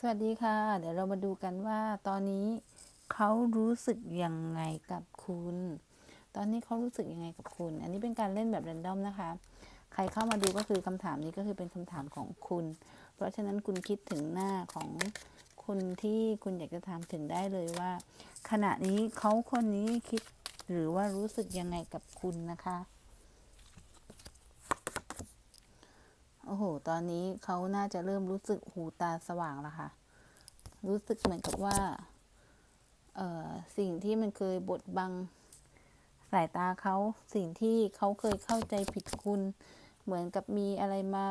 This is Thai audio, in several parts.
สวัสดีค่ะ เดี๋ยวเรามาดูกันว่าตอนนี้เขารู้สึกยังไงกับคุณ ตอนนี้เขารู้สึกยังไงกับคุณ อันนี้เป็นการเล่นแบบแรนดอมนะคะ ใครเข้ามาดูก็คือคำถามนี้ก็คือเป็นคำถามของคุณ เพราะฉะนั้นคุณคิดถึงหน้าของคนที่คุณอยากจะถามถึงได้เลยว่า ขณะนี้เขาคนนี้คิดหรือว่ารู้สึกยังไงกับคุณนะคะ โอ้โห ตอนนี้เขาน่าจะเริ่มรู้สึกหูตาสว่างแล้วค่ะ รู้สึกเหมือนกับว่า เอ่อ สิ่งที่มันเคยบดบังสายตาเขา สิ่งที่เขาเคยเข้าใจผิดคุณ เหมือนกับมีอะไรมา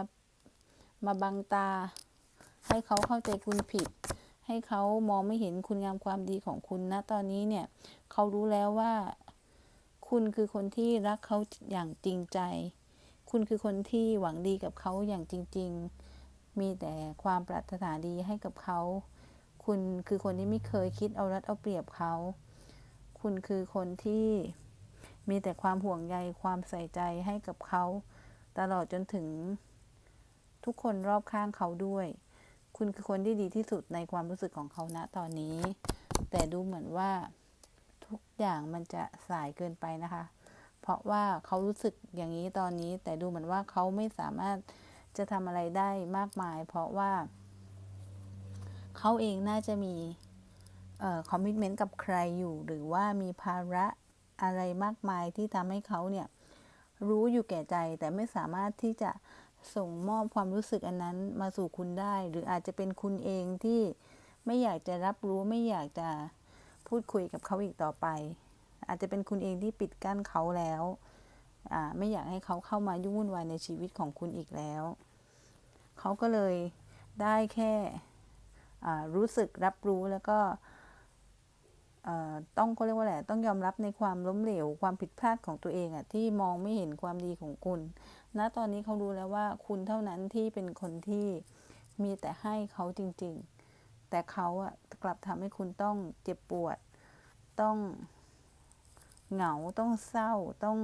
มาบังตา ให้เขาเข้าใจคุณผิด ให้เขามองไม่เห็นคุณงามความดีของคุณนะ ตอนนี้เนี่ย เขารู้แล้วว่า คุณคือคนที่รักเขาอย่างจริงใจ คุณคือคนที่หวังดีกับเขาอย่างจริง ๆ มีแต่ความปรารถนาดีให้กับเขา คุณคือคนที่ไม่เคยคิดเอารัดเอาเปรียบเขา คุณคือคนที่มีแต่ความห่วงใยความใส่ใจให้กับเขา ตลอดจนถึงทุกคนรอบข้างเขาด้วย คุณคือคนที่ดีที่สุดในความรู้สึกของเขาณตอนนี้ แต่ดูเหมือนว่าทุกอย่างมันจะสายเกินไปนะคะ เพราะว่าเขารู้สึกอย่างนี้ตอนนี้ แต่ดูเหมือนว่าเขาไม่สามารถจะทำอะไรได้มากมาย เพราะว่า เขาเองน่าจะมีคอมมิชเมนต์กับใครอยู่ หรือว่ามีภาระอะไรมากมายที่ทำให้เขาเนี่ย รู้อยู่แก่ใจ แต่ไม่สามารถที่จะส่งมอบความรู้สึกอันนั้นมาสู่คุณได้ หรืออาจจะเป็นคุณเองที่ไม่อยากจะรับรู้ไม่อยากจะพูดคุยกับเขาอีกต่อไป อาจจะเป็นคุณเองที่ปิดกั้นเขาแล้วไม่อยากให้เขาเข้ามายุ่งวุ่นวายในชีวิตของคุณอีกแล้ว เขาก็เลยได้แค่รู้สึกรับรู้แล้วก็ต้องเขาเรียกว่าอะไรต้องยอมรับในความล้มเหลวความผิดพลาดของตัวเองอะที่มองไม่เห็นความดีของคุณณตอนนี้เขารู้แล้วว่าคุณเท่านั้นที่เป็นคนที่มีแต่ให้เขาจริง ๆ แต่เขาอะกลับทำให้คุณต้องเจ็บปวดต้อง เหงาต้องเศร้าต้อง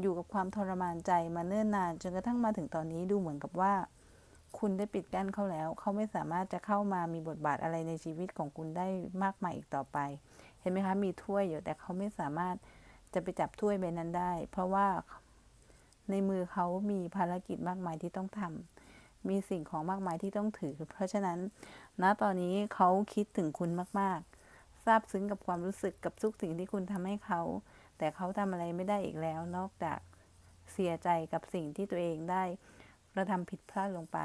อยู่กับความทรมานใจมาเนิ่นนานจนกระทั่งมาถึงตอนนี้ดูเหมือนกับว่า คุณได้ปิดกั้นเขาแล้ว เขาไม่สามารถจะเข้ามามีบทบาทอะไรในชีวิตของคุณได้มากมายอีกต่อไป เห็นไหมคะมีถ้วยอยู่แต่เขาไม่สามารถจะไปจับถ้วยใบนั้นได้ เพราะว่าในมือเขามีภารกิจมากมายที่ต้องทำมีสิ่งของมากมายที่ต้องถือ เพราะฉะนั้นณตอนนี้เขาคิดถึงคุณมากๆ ซาบซึ้งกับความรู้สึกกับทุกสิ่งที่คุณทำให้เขา แต่เขาทำอะไรไม่ได้อีกแล้ว นอกจากเสียใจกับสิ่งที่ตัวเองได้กระทำผิดพลาดลงไป